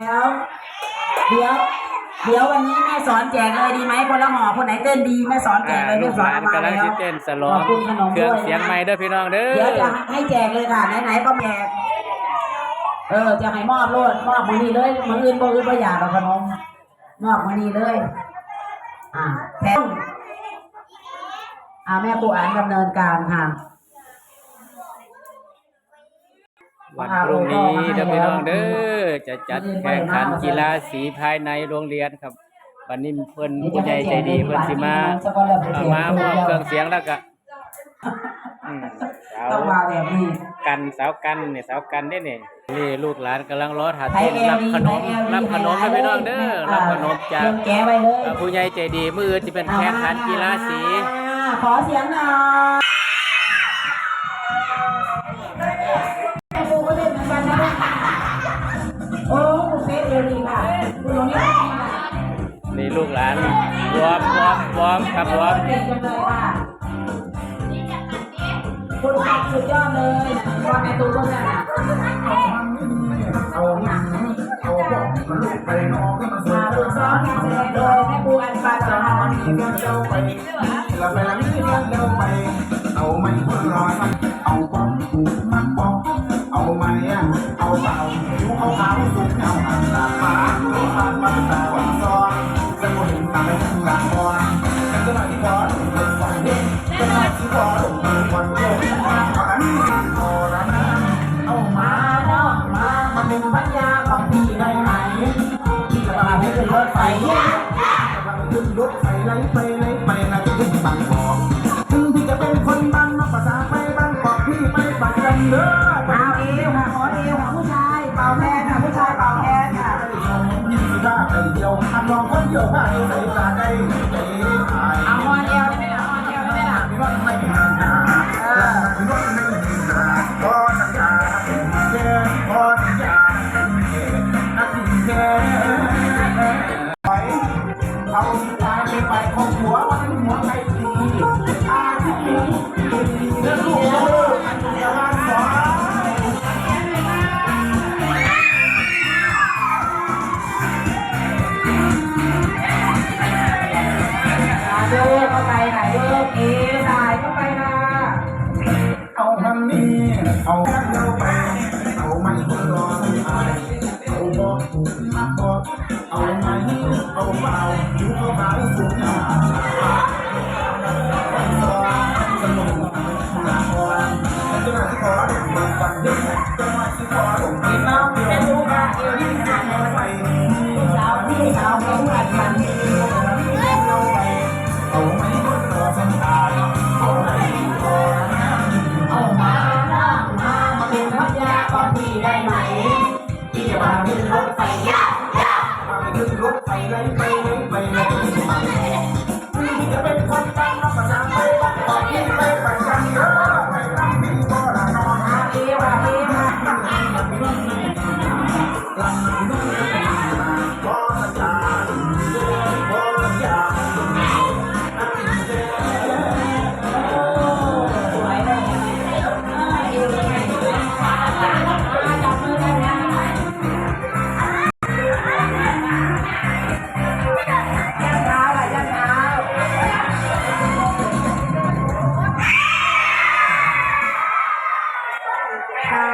แล้วเดี๋ยวเดี๋ยววันนี้แม่สอนแจกเลยดีไหมคนละห่อคนไหนเต้นดีแม่สอนแจอ่ากเลยลูแม่กสหอนลานเอามากำลังแล้วสิเต้นสลอของบคุณขนมเครื่องด้วยเสียงนะไม้เด้อพี่น้องเด้เดี๋ยวอจะให้แจกเลยค่ะไหนๆก็แจกเออ จะให้มอบโลดมอบมือนี้เลยมืออื่นบ่อื่นบ่อยากเอาขนมมอบมือนี้เลย อ่าแทนอ่าแม่ครูอ่านดำเนินการค่ะ วันพรุ่งนี้เด้อพี่น้องเด้อจะจัดแข่งขันกีฬาสีภายในโรงเรียนครับ วันนี้เพิ่นผู้ใหญ่ใจดีเพิ่นสิมาเอามามอบเครื่องเสียงแล้วก็อืมสาวต้องมาแบบนี้กันสาวกันเนี่ยสาวกันได้เนี่ยนี่ลูกหลานกำลังรอถาไทยเต้นเอรับวีขนมไทยรับขนมเด้อพี่น้องเด้อรับขนมจากเตรียแกะไว้เลยเอ่อผู้ใหญ่ใจดีมื้ออื่นจะเป็นแข่งขันกีฬาสีอ่าขอเสียงหน่อย นี่ลูกหลานวอมวอมวอมครับวอมคุณขับสุดยอดเลยว่าแม่ตูนก็ได้เอาหนังเอาบอกมันลูกไปน้องก็มาสวมายฝึกซ้อมการแสดงโดยแม่ครูอันปาจะจามีเดินเร็วไปเราไปแล้วนี่เดินเร็วาผิวขาวขาวสุกเงาหันตาฟ้าลูกฟ้ามันตาหวานซ้อนจะมองตาไม่ถึงหลังบอลกันจะมาที่บอลเป็นฝันเด็กจะมาที่บอลเป็นวันโยกเอาอันนี้พอแล้วนะเอามามาเนาะมามาเป็นพัญญาของพี่ได้ไหมพี่จะมาให้เป็นรถไฟเนี่ยขึ้นรถไฟไหลไปไหลไปนะจะขึ้นบางกอกถึงพี่จะเป็นคนบานนอกภาษาไปบางกอกพี่ไปปักกันเด้อ ทำลองคนเดียวบ้าเดียวใส่ตาได้ กเข้าไปค่ะโยกเอวสายเข้าไปค่ะเอาทางนี้เอาทางเราไปเอาไม่คนรอไม่อายเอาบอกมาบอกเอาไหมเอาเปล่าอยู่เขาหาสุดยอดสนุกหนาคอจะมาที่คอเด็กมันฟันเด็กจะมาที่คอหลงพี่ พี่ได้ไหมพี่จะมาขึ้นรถไฟยาวไปขึ้นรถไฟไล่ไปไล่ไปแล้วก็ไป